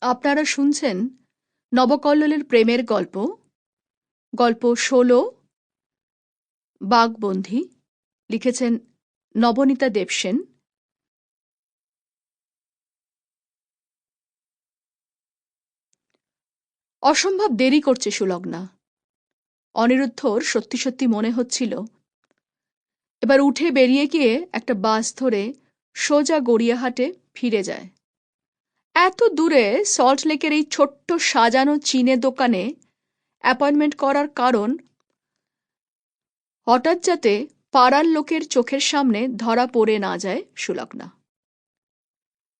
আপনারা শুনছেন নবকল্লোলের প্রেমের গল্প গল্প ষোলো বাঘবন্ধী লিখেছেন নবনীতা দেবসেন অসম্ভব দেরি করছে সুলগ্না। অনিরুদ্ধর সত্যি সত্যি মনে হচ্ছিল। এবার উঠে বেরিয়ে গিয়ে একটা বাস ধরে সোজা গড়িয়াহাটে ফিরে যায়। এত দূরে সল্ট লেকের এই ছোট্ট সাজানো চীনে দোকানে অ্যাপয়েন্টমেন্ট করার কারণ হঠাৎ যাতে পাড়ার লোকের চোখের সামনে ধরা পড়ে না যায় সুলগ্না।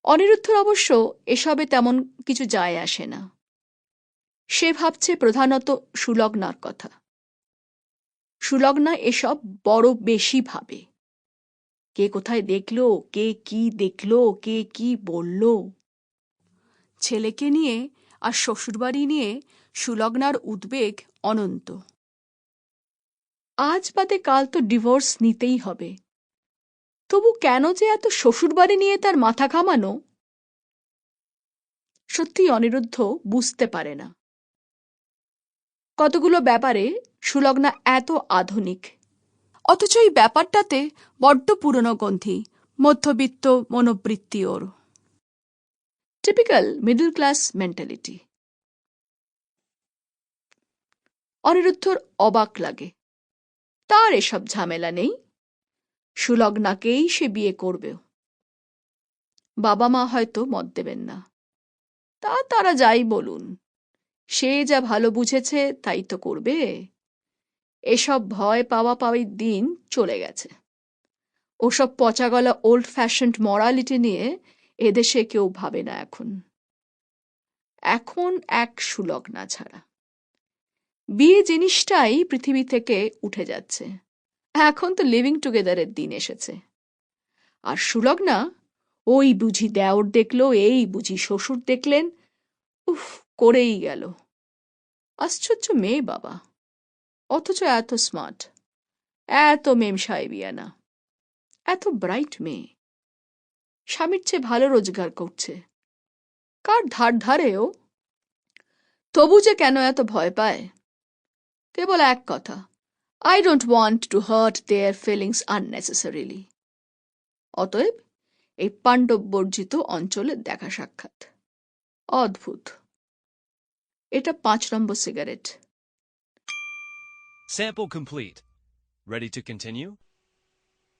অনিরুদ্ধর অবশ্য এসবে তেমন কিছু যায় আসে না। সে ভাবছে প্রধানত সুলগ্নার কথা। সুলগ্না এসব বড় বেশি ভাবে। কে কোথায় দেখল, কে কি দেখল, কে কি বলল? ছেলেকে নিয়ে আর শ্বশুরবাড়ি নিয়ে সুলগ্নার উদ্বেগ অনন্ত। আজ বাদে কাল তো ডিভোর্স নিতেই হবে। তবু কেন যে এত শ্বশুরবাড়ি নিয়ে তার মাথা ঘামানো? সত্যি অনিরুদ্ধ বুঝতে পারে না। কতগুলো ব্যাপারে সুলগ্না এত আধুনিক। অথচ এই ব্যাপারটাতে বড্ড পুরনো গন্ধি মধ্যবিত্ত মনোবৃত্তি ওর। টিপিক্যাল মিডল ক্লাস মেন্টালিটি অনিরুদ্ধর অবাক লাগে। তার এসব ঝামেলা নেই। সুলগ্নাকেই সে বিয়ে করবে বাবা মা হয়তো মত দেবেন না। তা তারা যাই বলুন। সে যা ভালো বুঝেছে, তাই তো করবে। এসব ভয় পাওয়া পাওয়ির দিন চলে গেছে। ওসব পচাগলা ওল্ড ফ্যাশনড মরালিটি নিয়ে এদেশে কেউ ভাবে না এখন। এখন এক সুলগ্না ছাড়া। বিয়ে জিনিসটাই পৃথিবী থেকে উঠে যাচ্ছে। এখন তো লিভিং টুগেদারের দিন এসেছে। আর সুলগ্না, ওই বুঝি দেওর দেখল, এই বুঝি শ্বশুর দেখলেন, উফ, করেই গেল। আশ্চর্য মেয়ে বাবা। অথচ এত স্মার্ট এত মেম সাহেবিয়ানা এত ব্রাইট মেয়ে। স্বামীর চেয়ে ভালো রোজগার করছে। কার ধার ধারে ও? তবু যে কেন এত ভয় পায়? কেবল এক কথা I don't want to hurt their feelings unnecessarily অতএব এই পাণ্ডব বর্জিত অঞ্চলের দেখা সাক্ষাৎ। অদ্ভুত। এটা পাঁচ নম্বর cigarette. Sample complete. Ready to continue?